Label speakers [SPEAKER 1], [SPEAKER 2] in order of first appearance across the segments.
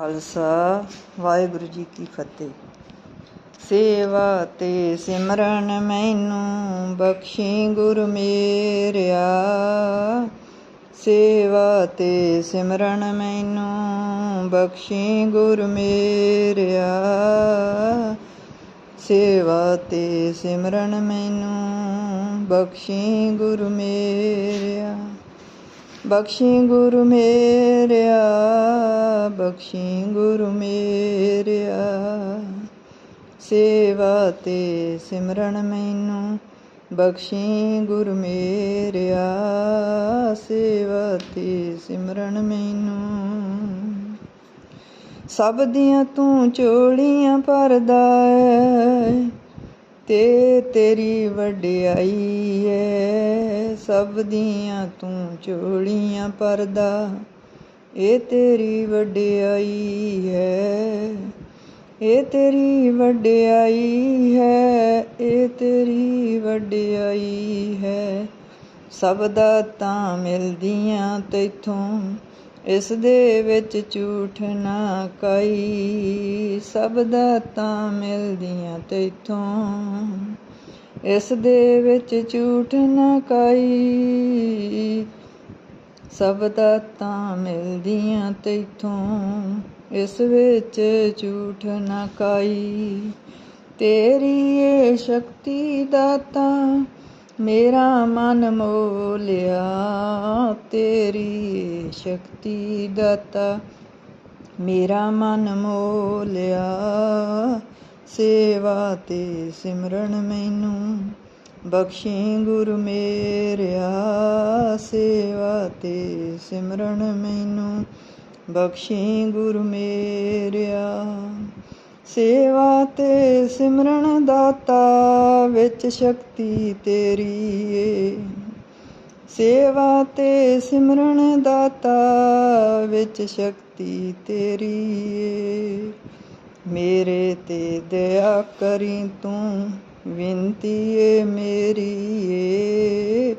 [SPEAKER 1] ਖਾਲਸਾ, ਵਾਹਿਗੁਰੂ ਜੀ ਕੀ ਫਤਿਹ। ਸੇਵਾ ਤੇ ਸਿਮਰਨ ਮੈਨੂੰ ਬਖਸ਼ੀ ਗੁਰ ਮੇਰਿਆ। ਸੇਵਾ ਤੇ ਸਿਮਰਨ ਮੈਨੂੰ ਬਖਸ਼ੀ ਗੁਰ ਮੇਰਿਆ। ਸੇਵਾ ਤੇ ਸਿਮਰਨ ਮੈਨੂੰ ਬਖਸ਼ੀ ਗੁਰ ਮੇਰਿਆ। ਬਖਸ਼ੀ ਗੁਰੂ ਮੇਰਿਆ, ਬਖਸ਼ੀ ਗੁਰੂ ਮੇਰਿਆ। ਸੇਵਾ ਤੇ ਸਿਮਰਨ ਮੈਨੂੰ, ਬਖਸ਼ੀ ਗੁਰ ਮੇਰਿਆ। ਸੇਵਾ ਤੇ ਸਿਮਰਨ ਮੈਨੂੰ। ਸਭ ਦੀਆਂ ਤੂੰ ਚੋਲੀਆਂ ਭਰਦਾ ਏ, ਤੇ ਤੇਰੀ ਵਡਿਆਈ ਏ। ਸਭ ਦੀਆਂ ਤੂੰ ਚੋਲੀਆਂ ਪਰਦਾ ਇਹ ਤੇਰੀ ਵਡਿਆਈ ਹੈ ਇਹ ਤੇਰੀ ਵਡਿਆਈ ਹੈ ਇਹ ਤੇਰੀ ਵਡਿਆਈ ਹੈ। ਸਭ ਦਾ ਤਾਂ ਮਿਲਦੀਆਂ ਤੈਥੋਂ, ਇਸ ਦੇ ਵਿੱਚ ਝੂਠ ਨਾ ਕਾਈ। ਸਭ ਦਾ ਤਾਂ ਮਿਲਦੀਆਂ ਤੈਥੋਂ। ਇਸ ਦੇ ਵਿੱਚ ਝੂਠ ਨਾ ਕਾਈ। ਸਭ ਦਾਤਾਂ ਮਿਲਦੀਆਂ ਤੈਥੋਂ, ਇਸ ਵਿੱਚ ਝੂਠ ਨਾ ਕਾਈ। ਤੇਰੀ ਏ ਸ਼ਕਤੀ ਦਾਤਾ, ਮੇਰਾ ਮਨ ਮੋਲਿਆ। ਤੇਰੀ ਏ ਸ਼ਕਤੀ ਦਾਤਾ, ਮੇਰਾ ਮਨ ਮੋਲਿਆ। ਸੇਵਾ ਤੇ ਸਿਮਰਨ ਮੈਨੂੰ, ਬਖਸ਼ੀ ਗੁਰ ਮੇਰਿਆ। ਸੇਵਾ ਤੇ ਸਿਮਰਨ ਮੈਨੂੰ, ਬਖਸ਼ੀ ਗੁਰ ਮੇਰਿਆ। ਸੇਵਾ ਤੇ ਸਿਮਰਨ ਦਾਤਾ ਵਿੱਚ ਸ਼ਕਤੀ ਤੇਰੀ ਏ। ਸੇਵਾ ਤੇ ਸਿਮਰਨ ਦਾਤਾ ਵਿੱਚ ਸ਼ਕਤੀ ਤੇਰੀ ਏ। ਮੇਰੇ ਤੇ ਦਇਆ ਕਰੀ ਤੂੰ, ਵਿੰਤੀ ਏ ਮੇਰੀ ਏ।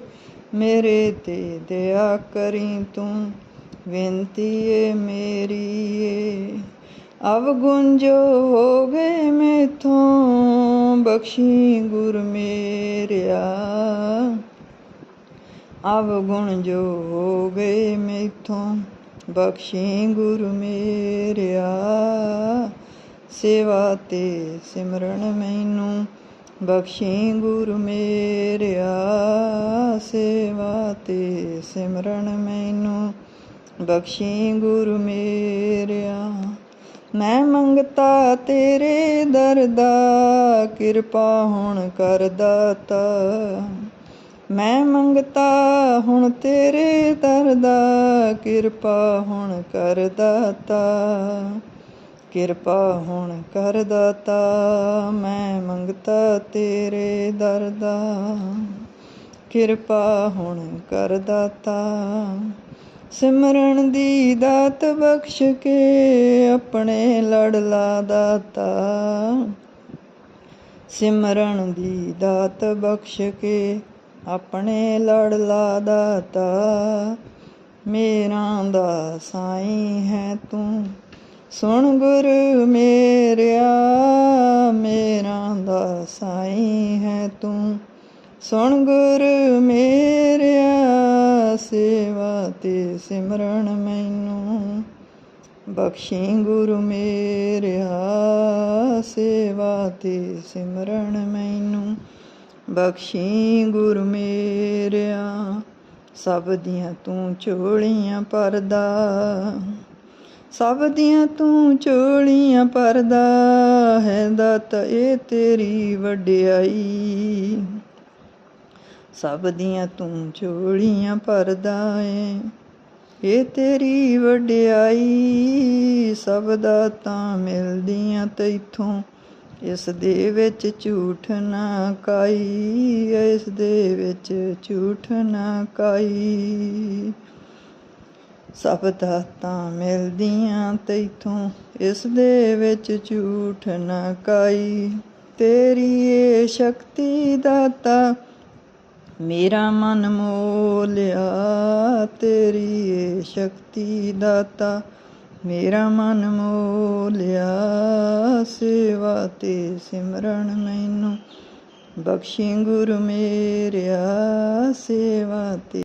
[SPEAKER 1] ਮੇਰੇ ਤੇ ਦਇਆ ਕਰੀ ਤੂੰ, ਵਿੰਤੀ ਏ ਮੇਰੀ ਏ। ਅਵਗੁਣ ਜੋ ਹੋ ਗਏ ਮੇਥੋਂ, ਬਖਸ਼ੀ ਗੁਰ ਮੇਰਿਆ। ਅਵਗੁਣ ਜੋ ਹੋ ਗਏ ਮੇਥੋਂ, ਬਖਸ਼ੀ ਗੁਰ ਮੇਰਿਆ। ਸੇਵਾ ਤੇ ਸਿਮਰਨ ਮੈਨੂੰ ਬਖਸ਼ੀ ਗੁਰ ਮੇਰਿਆ। ਸੇਵਾ ਤੇ ਸਿਮਰਨ ਮੈਨੂੰ ਬਖਸ਼ੀ ਗੁਰ ਮੇਰਿਆ। ਮੈਂ ਮੰਗਤਾ ਤੇਰੇ ਦਰ ਦਾ, ਕਿਰਪਾ ਹੁਣ ਕਰ ਦਾਤਾ। ਮੈਂ ਮੰਗਤਾ ਹੁਣ ਤੇਰੇ ਦਰ ਦਾ, ਕਿਰਪਾ ਹੁਣ ਕਰ ਦਾਤਾ। ਕਿਰਪਾ ਹੁਣ ਕਰ ਦਾਤਾ, ਮੈਂ ਮੰਗਤਾ ਤੇਰੇ ਦਰ ਦਾ। ਕਿਰਪਾ ਹੁਣ ਕਰ ਦਾਤਾ, ਸਿਮਰਨ ਦੀ ਦਾਤ ਬਖਸ਼ ਕੇ ਆਪਣੇ ਲੜਲਾ ਦਾਤਾ। ਸਿਮਰਨ ਦੀ ਦਾਤ ਬਖਸ਼ ਕੇ ਆਪਣੇ ਲੜਲਾ ਦਾਤਾ। ਮੇਰਾ ਦਾ ਸਾਈਂ ਹੈ ਤੂੰ ਸੁਣ ਗੁਰ ਮੇਰਿਆ, ਮੇਰਾ ਦਾ ਸਾਈਂ ਹੈ ਤੂੰ। ਸੁਣ ਗੁਰ ਮੇਰਿਆ, ਸੇਵਾ ਤੇ ਸਿਮਰਨ ਮੈਨੂੰ। ਬਖਸ਼ੀ ਗੁਰੂ ਮੇਰਿਆ, ਸੇਵਾ ਤੇ ਸਿਮਰਨ ਮੈਨੂੰ। ਬਖਸ਼ੀ ਗੁਰੂ ਮੇਰਿਆ, ਸਭ ਦੀਆਂ ਤੂੰ ਝੋਲੀਆਂ ਪਰਦਾ ਸਭ ਦੀਆਂ ਤੂੰ ਚੋਲੀਆਂ ਪਰਦਾ ਹੈ, ਦਾਤ ਇਹ ਤੇਰੀ ਵਡਿਆਈ। ਸਭ ਦੀਆਂ ਤੂੰ ਚੋਲੀਆਂ ਪਰਦਾ ਏ ਇਹ ਤੇਰੀ ਵਡਿਆਈ। ਸਭ ਦਾ ਤਾਂ ਮਿਲਦੀਆਂ ਤੈਥੋਂ ਇਸ ਦੇ ਵਿੱਚ ਝੂਠ ਨਾ ਕਾਈ, ਇਸ ਦੇ ਵਿੱਚ ਝੂਠ ਨਾ ਕਾਈ। ਸਭ ਦਾਤਾਂ ਮਿਲਦੀਆਂ ਤੈਥੋਂ, ਇਸ ਦੇ ਵਿੱਚ ਝੂਠ ਨਾ ਕਾਈ। ਤੇਰੀ ਏ ਸ਼ਕਤੀ ਦਾਤਾ, ਮੇਰਾ ਮਨ ਮੋਲਿਆ। ਤੇਰੀ ਏ ਸ਼ਕਤੀ ਦਾਤਾ, ਮੇਰਾ ਮਨ ਮੋਲਿਆ। ਸੇਵਾ ਤੇ ਸਿਮਰਨ ਮੈਨੂੰ ਬਖਸ਼ੀ ਗੁਰ ਮੇਰਿਆ। ਸੇਵਾ ਤੇ